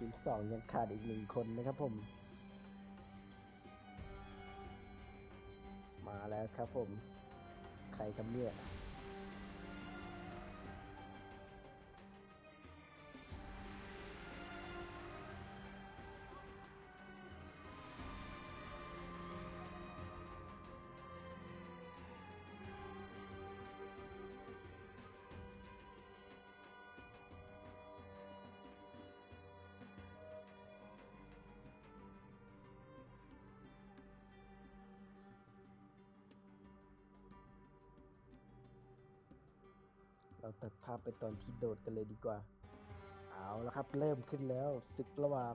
ทีมสองยังขาดอีกหนึ่งคนนะครับผม มาแล้วครับผม ใครครับเนี่ย เราตัดภาพไปตอนที่โดดกันเลยดีกว่า เอาละครับ เริ่มขึ้นแล้วศึกระหว่าง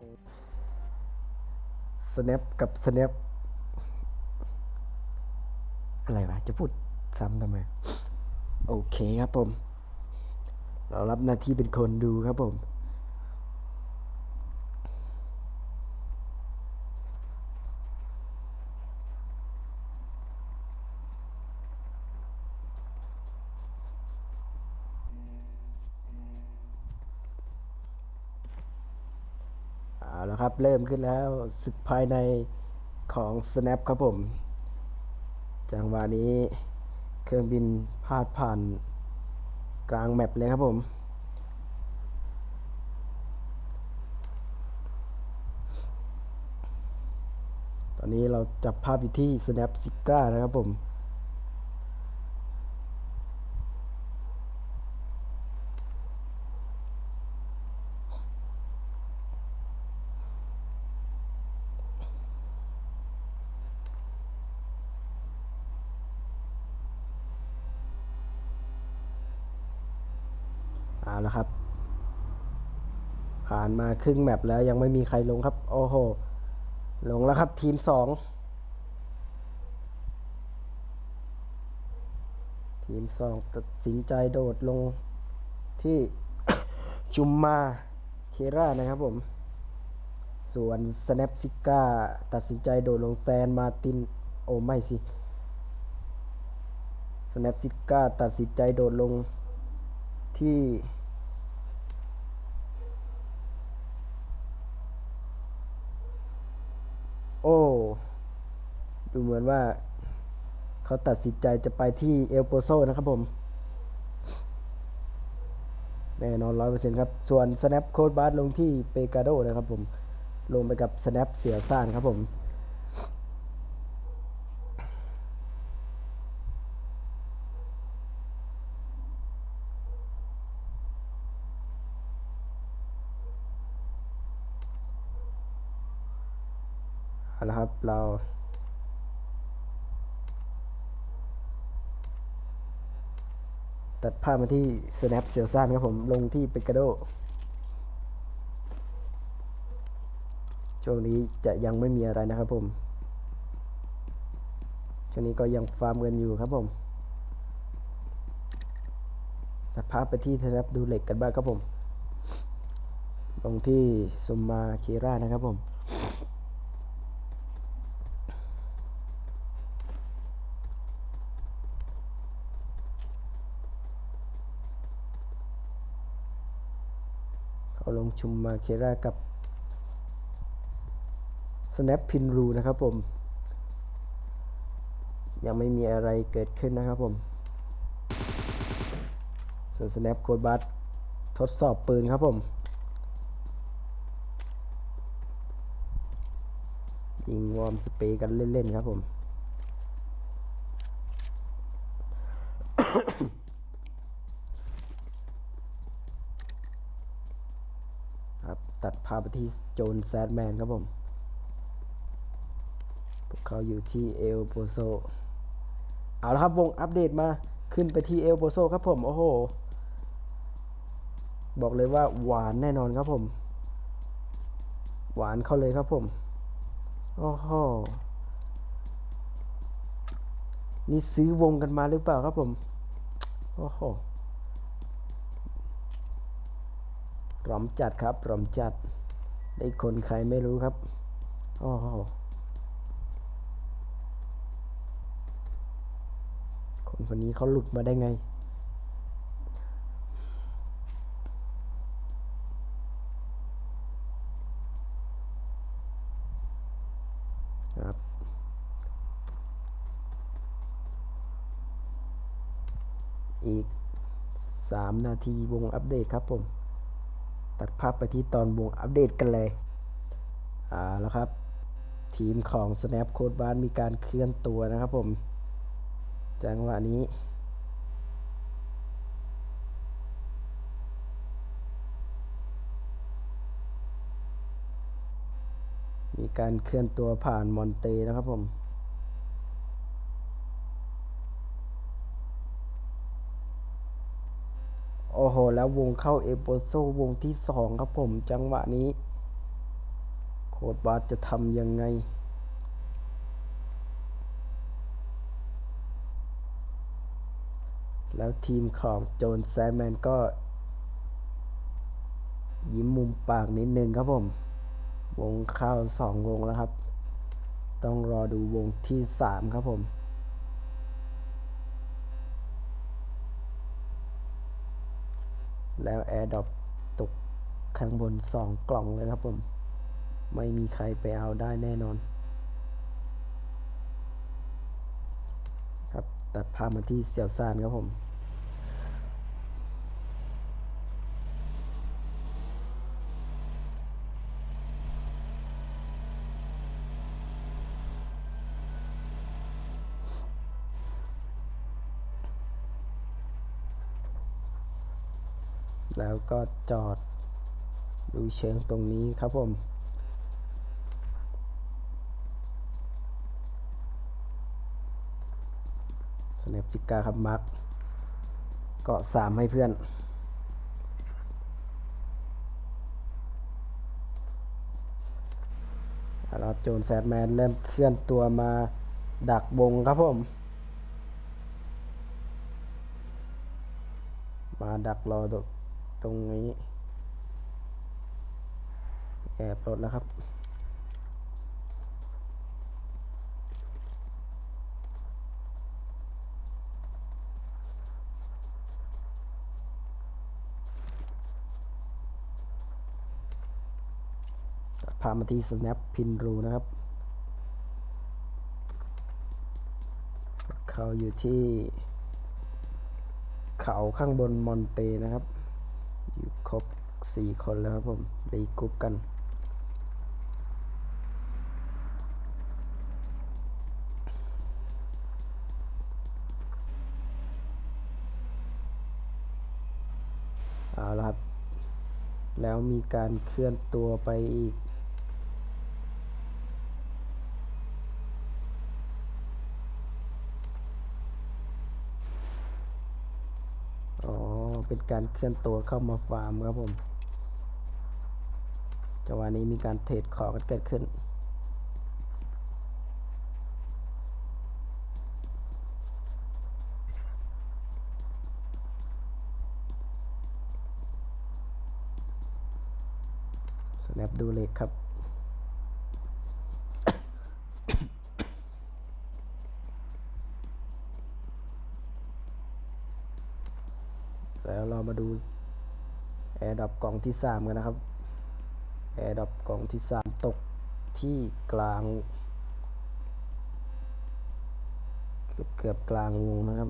snap กับ snap อะไรวะ จะพูดซ้ำทำไม โอเคครับผม เรารับหน้าที่เป็นคนดูครับผม แล้วครับ เริ่มขึ้นแล้วศึกภายในของ Snap ครับผม จังหวะนี้เครื่องบินพาดผ่านกลางแมปเลยครับผม ตอนนี้เราจับภาพอยู่ที่ Snap s i g a นะครับผม เอาละครับ ผ่านมา ครึ่งแมปแล้วยังไม่มีใครลงครับ โอ้โห ลงแล้วครับทีมสองทีมสองตัดสินใจโดดลงที่ชุมมาเครานะครับผม ส่วน Snap s i g a ตัดสินใจโดดลงแซนมาติน โอ้ไม่สิ Snap s i g a ตัดสินใจโดดลงที่ โอ้ ดูเหมือนว่าเขาตัดสินใจจะไปที่เอลโปโซนะครับผม แน่นอนร้อยเปอร์เซ็นต์ครับ ส่วน Snap Code Bar ลงที่เปกาโดนะครับผม ลงไปกับ Snap เสียซ่านครับผมเอาละครับเรา ตัดภาพมาที่ Snap เสียซ่านครับผมลงที่เปกาโดช่วงนี้จะยังไม่มีอะไรนะครับผม ช่วงนี้ก็ยังฟาร์มกันอยู่ครับผม ตัดภาพไปที่ Snap ดูเหล็กกันบ้างครับผม ลงที่ซุมมาเครานะครับผม ลงชุมมาเครากับ Snap พินรูนะครับผม ยังไม่มีอะไรเกิดขึ้นนะครับผม ส่วน Snap โคดบัสทดสอบปืนครับผม ยิงวอร์มสเปรย์กันเล่น ๆ ครับผม ครับ ตัดภาพไป ที่โจนแซดแมนครับผมพวกเขาอยู่ที่เอลโปโซเอาละครับวงอัปเดตมาขึ้นไปที่เอลโปโซครับผมโอ้โหบอกเลยว่าหวานแน่นอนครับผม หวานเข้าเลยครับผมโอ้โหนี่ซื้อวงกันมาหรือเปล่าครับผมโอ้โหร้อมจัดครับร้อมจัด ได้คนใครไม่รู้ครับอ๋อคนคนนี้เขาหลุดมาได้ไง ครับอีก 3 นาทีวงอัปเดตครับผม ตัดภาพไปที่ตอนวงอัปเดตกันเลย อ่าแล้วครับ ทีมของ Snap Code บ้านมีการเคลื่อนตัวนะครับผม จังหวะนี้ มีการเคลื่อนตัวผ่านมอนเตนะครับผม โอ้โห แล้ววงเข้าเอโปโซวงที่สองครับผมจังหวะนี้ โคดบาสจะทำยังไง แล้วทีมของโจนแซนแมนก็ ยิ้มมุมปากนิดนึงครับผม วงเข้าสองวงแล้วครับ ต้องรอดูวงที่สามครับผม แล้วแอร์ดรอปตกข้างบนสองกล่องเลยครับผม ไม่มีใครไปเอาได้แน่นอน ครับ ตัดภาพมาที่เสี่ยวซานครับผม แล้วก็จอดดูเชิงตรงนี้ครับผมสเนปจิกาครับมาร์กเกาะสามให้เพื่อนแล้วโจนแซดแมนเริ่มเคลื่อนตัวมาดักวงครับผม มาดักรอ ตรงนี้ แอบรถแล้วครับพามาที่ snap pin รูนะครับ เขาอยู่ที่ เขาข้างบนมอนเตนะครับ อยู่ครบสี่คนแล้วครับผมรีกรุ๊ปกันเอาละครับ แล้วมีการเคลื่อนตัวไปอีก อ๋อ เป็นการเคลื่อนตัวเข้ามาฟาร์มครับผมจังหวะนี้มีการเทรดของกันเกิดขึ้น snap ดูเล็กครับ แล้วเรามาดู แอร์ดับกล่องที่สามกันนะครับแอร์ดับกล่องที่สามตกที่กลางเกือบเกือบกลางวงนะครับ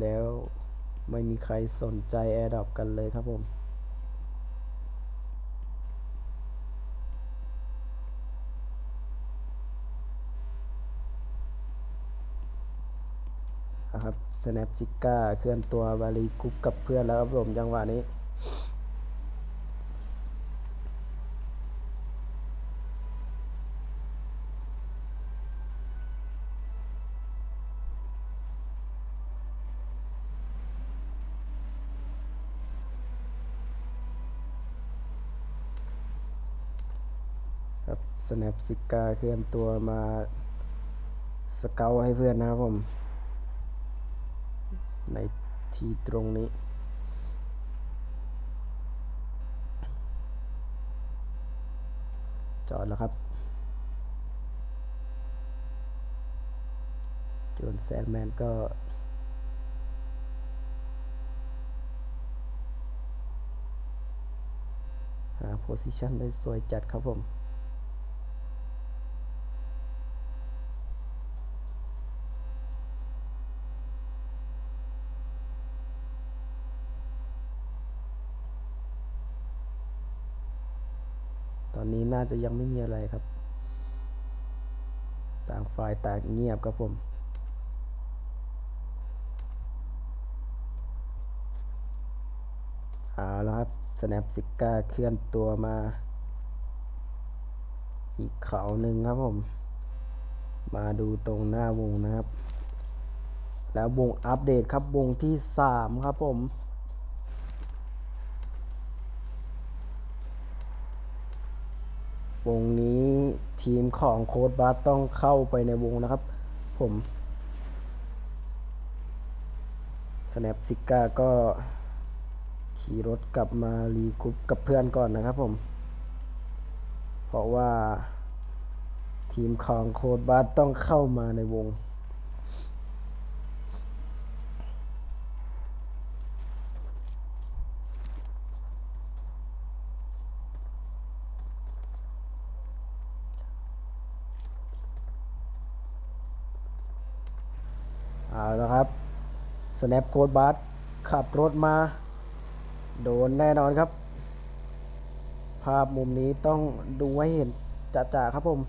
แล้วไม่มีใครสนใจแอร์ดับกันเลยครับผม นะครับ snap ซิก้าเคลื่อนตัวบาลีกุ๊กกับเพื่อนแล้วครับผมจังหวะนี้ครับ snap ซิก้าเคลื่อนตัวมาสเกลให้เพื่อนนะครับผม ในที่ตรงนี้ จอดแล้วครับจนแซนแมนก็หาโพซิชันได้สวยจัดครับผม ตอ น่าจะยังไม่มีอะไรครับ ต่างฝ่ายต่างเงียบครับผมเอาแล้วครับ Snap ซิก้าเคลื่อนตัวมา อีกเขาหนึ่งครับผม มาดูตรงหน้าวงนะครับ แล้ววงอัปเดตครับวงที่สามครับผม วงนี้ทีมของโค้ดบาสต้องเข้าไปในวงนะครับ ผมสแนปซิก้าก็ขี่รถกลับมารีกรุ๊ปกับเพื่อนก่อนนะครับผม เพราะว่าทีมของโค้ดบาสต้องเข้ามาในวง เอาแล้วครับ Snap โค้ดบาสขับรถมา โดนแน่นอนครับ ภาพมุมนี้ต้องดูให้เห็นจ่าๆครับผม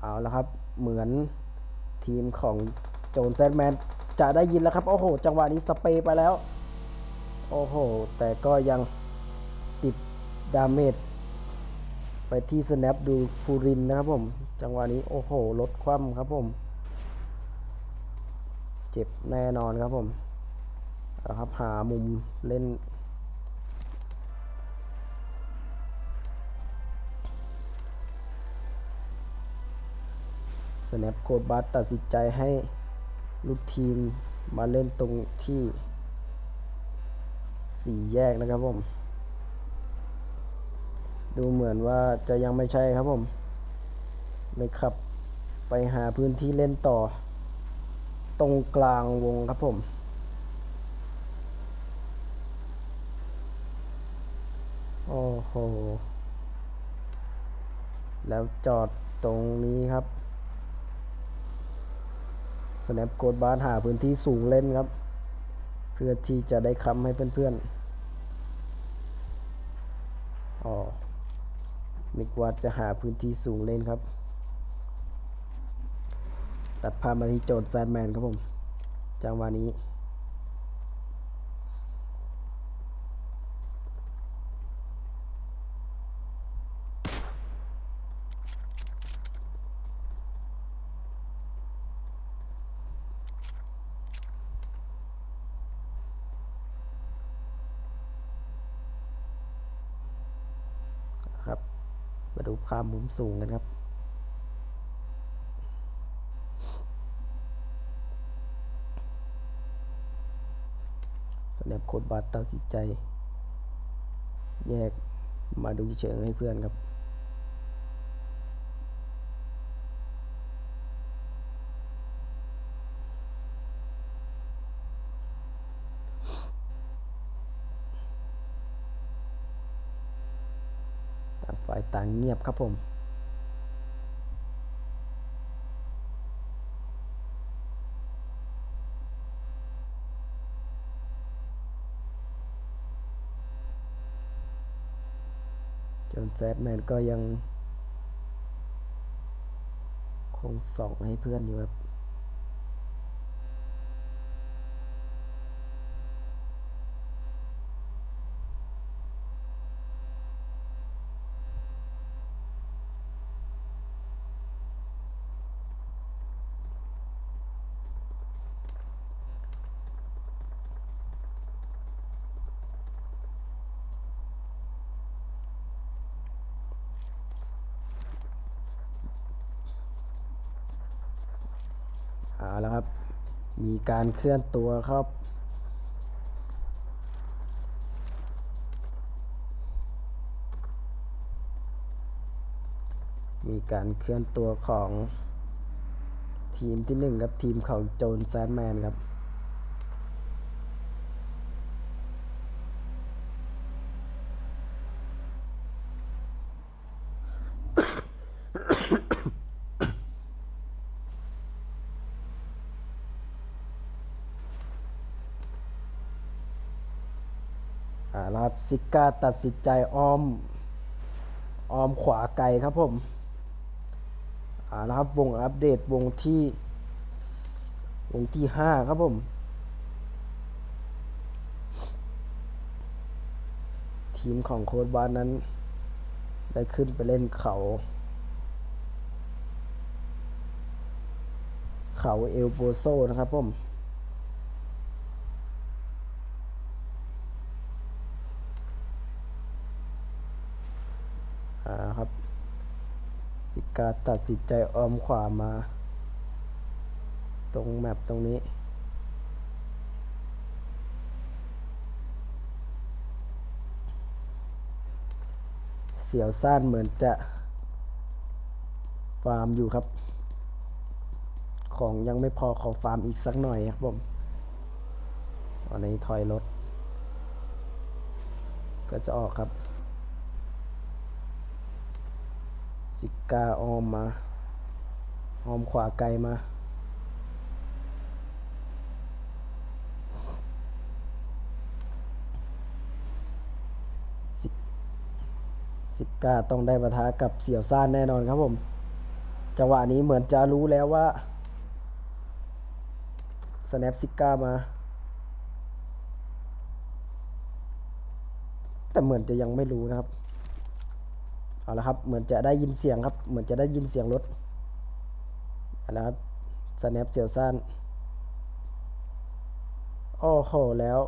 เอาแล้วครับ เหมือนทีมของโจนแซดแมนจะได้ยินแล้วครับ โอ้โห จังหวะนี้สเปย์ไปแล้ว โอ้โห แต่ก็ยังติดดาเมจไปที่ Snap ดูฟูรินนะครับผม จังหวะนี้ โอ้โห ลดคว่ำครับผม เจ็บแน่นอนครับผมเอาครับหามุมเล่น Snap โคดบัสตัดสินใจให้ลูกทีมมาเล่นตรงที่สี่แยกนะครับผม ดูเหมือนว่าจะยังไม่ใช่ครับผมเลยขับไปหาพื้นที่เล่นต่อ ตรงกลางวงครับผม โอ้โห แล้วจอดตรงนี้ครับ Snap โกดบาสหาพื้นที่สูงเล่นครับ เพื่อที่จะได้ค้ำให้เพื่อนๆ อ๋อนึกว่าจะหาพื้นที่สูงเล่นครับ ตัดภาพมาที่โจนแซดแมนครับผมจังหวะนี้ ครับ มาดูภาพมุมสูงกันครับ Snap โคด บาสตัดสินใจ แยกมาดูเชิงให้เพื่อนครับ ต่างฝ่ายต่างเงียบครับผม แซดแมนก็ยัง คงส่องให้เพื่อนอยู่ครับ เอาแล้วครับ มีการเคลื่อนตัวครับ มีการเคลื่อนตัวของทีมที่หนึ่งครับทีมของโจนแซนแมนครับ เครับซิก้าตัดสินใจอ้อมอ้อมขวาไกลครับผมอ่านะครับวงอัปเดตวงที่วงที่ห้าครับผม ทีมของโค้ดบาสนั้น ได้ขึ้นไปเล่นเขา เขาเอลโบโซนะครับผม อ่าครับ สิ การตัดสินใจออมขวามา ตรงแมปตรงนี้ เสียวซ่านเหมือนจะ ฟาร์มอยู่ครับ ของยังไม่พอขอฟาร์มอีกสักหน่อยครับผมตอนนี้ถอยรถก็จะออกครับ สิกาออมมา ออมขวาไกลมา สิกาต้องได้ปะทะกับเสี่ยวซ่านแน่นอนครับผม จังหวะนี้เหมือนจะรู้แล้วว่า snap ซิก้ามา แต่เหมือนจะยังไม่รู้นะครับ เอาละครับเหมือนจะได้ยินเสียงครับ เหมือนจะได้ยินเสียงรถเอาละครับ snap เสียวซ่านโอ้โหแล้ว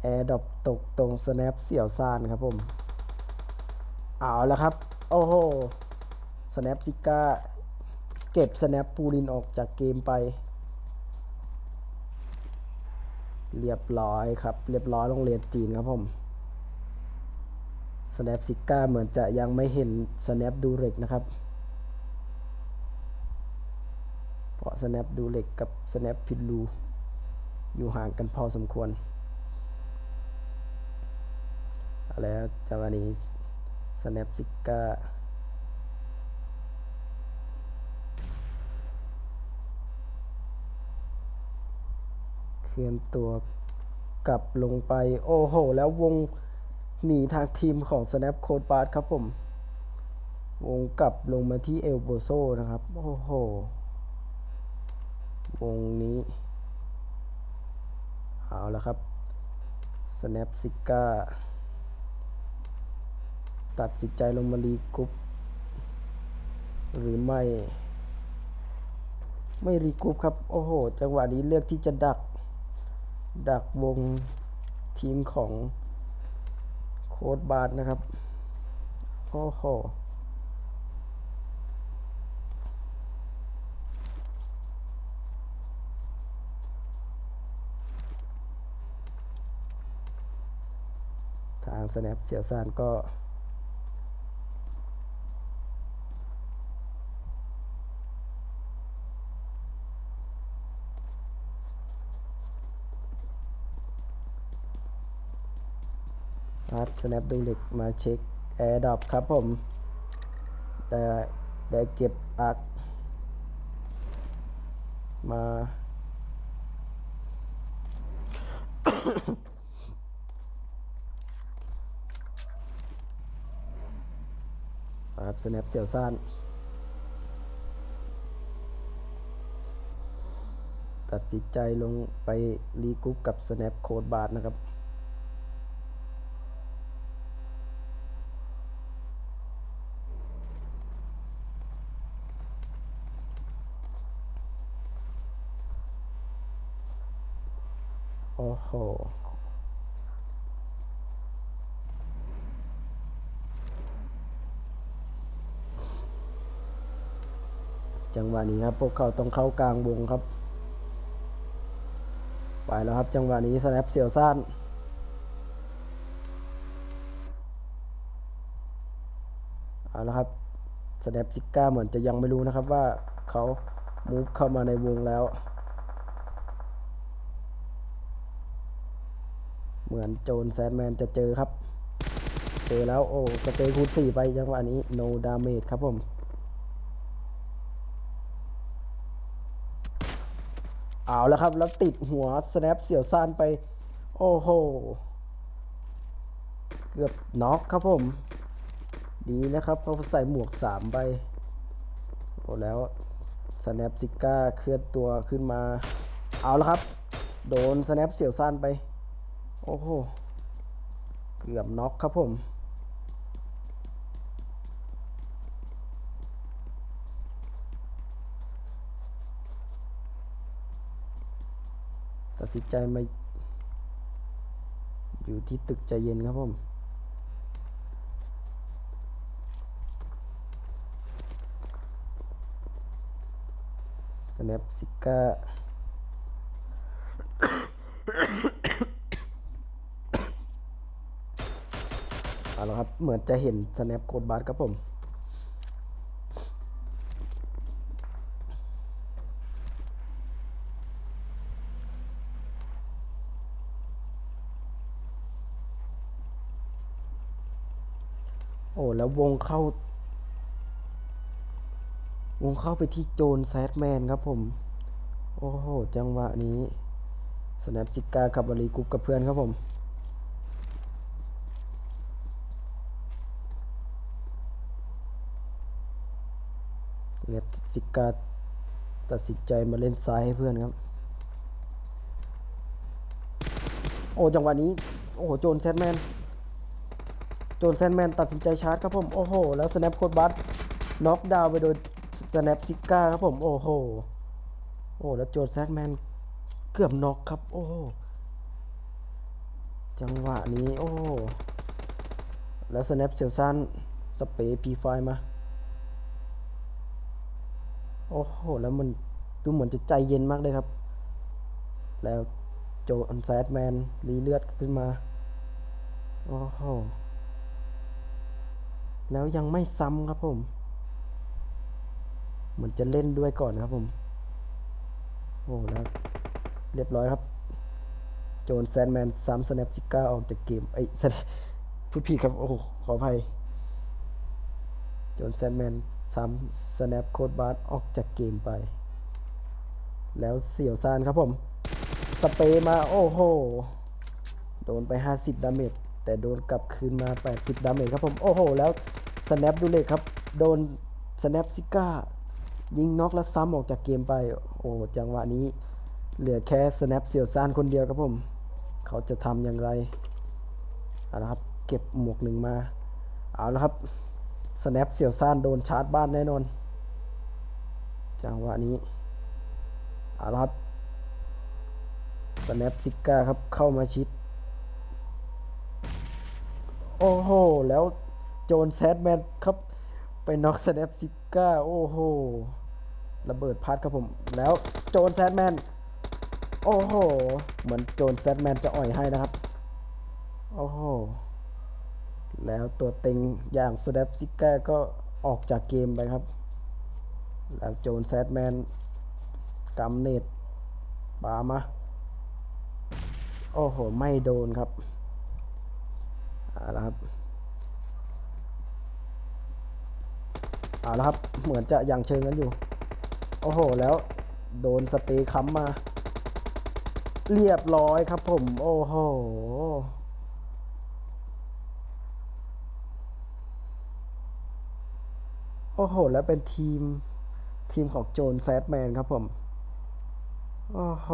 แอร์ดรอปตกตรง snap เสี่ยวซ่านครับผม เอาละครับ โอ้โห snap ซิก้าเก็บ snap ปูลินออกจากเกมไป เรียบร้อยครับ เรียบร้อยโรงเรียนจีนครับผม snap ซิก้าเหมือนจะยังไม่เห็น snap ดูเร็กนะครับเพราะ snap ดูเร็กกับ snap พิลูอยู่ห่างกันพอสมควร แล้วจังหวะนี้ snap ซิก้าเคลื่อนตัวกลับลงไป โอ้โห แล้ววง หนีทางทีมของ Snap c o d e b a r ครับผม วงกลับลงมาที่เอลโบโซนะครับ โอ้โห วงนี้ เอาล้วครับ Snap ซิก้าตัดสินใจลงมารีกรุ๊ปหรือไม่ ไม่รีกรุ๊ปครับ โอ้โห จังหวะนี้เลือกที่จะดัก ดักวงทีมของ ค้ดบาทนะครับโอ้โหทาง snap เสียวซานก็ snap ดูเหล็กมาเช็ค air drop ครับผมแต่ได้เก็บอักมา ครับ snap เสี่ยวซ่านตัดสินใจลงไปรีกรุ๊ปกับ snap โคดบาร์นะครับ โอ้โห จัง หวะนี้ครับพวกเขาต้องเข้ากลางวงครับ ไปแล้วครับจังหวะนี้สแนปเสียวซ่านเอาละครับสแนปซิก้าเหมือนจะยังไม่รู้นะครับว่าเขามูฟเข้ามาในวงแล้ว เหมือนโจนแซดแมนจะเจอครับ เจอแล้วโอ้สเปรย์คูณสี่ไปจังหวะนี้ no damage ครับผม เอาแล้วครับ แล้วติดหัว snap เสี่ยวซานไป โอ้โห เกือบน็อกครับผม ดีนะครับเพราใส่หมวกสามใบโอ้แล้วสแนปซิก้าเคลื่อนตัวขึ้นมา เอาและครับ โดนสแนปเสี่ยวสั้นไป โอ้โห เกือบน็อกครับผม สินใจมาอยู่ที่ตึกใจเย็นครับผมสแนปซิก้าเอาละครับ เหมือนจะเห็นสแนปโคดบาร์ครับผม โอ้แล้ววงเข้า วงเข้าไปที่โจนแซดแมนครับผม โอ้โห จังหวะนี้สแนปซิกาขับบรีกุ๊ปกับเพื่อนครับผมเลฟซิกาตัดสินใจมาเล่นซ้ายให้เพื่อนครับ โอ้ จังหวะนี้ โอ้โห โจนแซดแมน จนแซดแมนตัดสินใจชาร์จครับผม โอ้โห แล้วสแนปโคดบัสน็อกดาวไปโดยสแนปซิก้าครับผม โอ้โห โอ้แล้วโจนแซดแมนเกือบน็อกครับ โอ้โหจังหวะนี้ โอ้โหแล้วสแนปเซลซันสเปรย์พีไฟมา โอ้โห แล้วมันดูเหมือนจะใจเย็นมากเลยครับ แล้วโจนแซดแมนรีเลือดขึ้นมา โอ้โห แล้วยังไม่ซ้ำครับผม เหมือนจะเล่นด้วยก่อนครับผม โอ้แล้วเรียบร้อยครับ โจนแซดแมนซ้ำสแนปซิก้าออกจากเกมไอ้พูดผิดครับ โอ้ขออภัย โจนแซดแมนซ้ำสแนปโคดบาร์ออกจากเกมไป แล้วเสี่ยวซานครับผม สเปรย์มา โอ้โห โดนไป 50 ดาเมจ แต่โดนกลับคืนมา 80 ดาเมจครับผม โอ้โห แล้วสแนปดูเลยครับ โดนสแนปซิก้า ยิงน็อกแล้วซ้ำออกจากเกมไป โอ้จังหวะนี้ เหลือแค่สแนปเสี่ยวซานคนเดียวครับผม เขาจะทำอย่างไรเอาละครับ เก็บหมวกหนึ่งมา เอาละครับสแนปเสี่ยวซานโดนชาร์จบ้านแน่นอน จังหวะนี้ เอาละครับสแนปซิก้าครับ เข้ามาชิด โอ้โห แล้วโจนแซดแมนครับ ไปน็อกสแนปซิก้าโอ้โห ระเบิดพัดครับผม แล้วโจนแซดแมน โอ้โห เหมือนโจนแซดแมนจะอ่อยให้นะครับ โอ้โห แล้วตัวเต็งอย่างสแนปซิก้าก็ออกจากเกมไปครับ แล้วโจนแซดแมนกำเนตปามา โอ้โห ไม่โดนครับ เอาละครับเอาละครับ เหมือนจะยังเชิงกันอยู่ โอ้โห แล้วโดนสเปรย์ค้ำมา เรียบร้อยครับผม โอ้โหโอ้โห แล้วเป็นทีม ทีมของโจนแซดแมนครับผม โอ้โห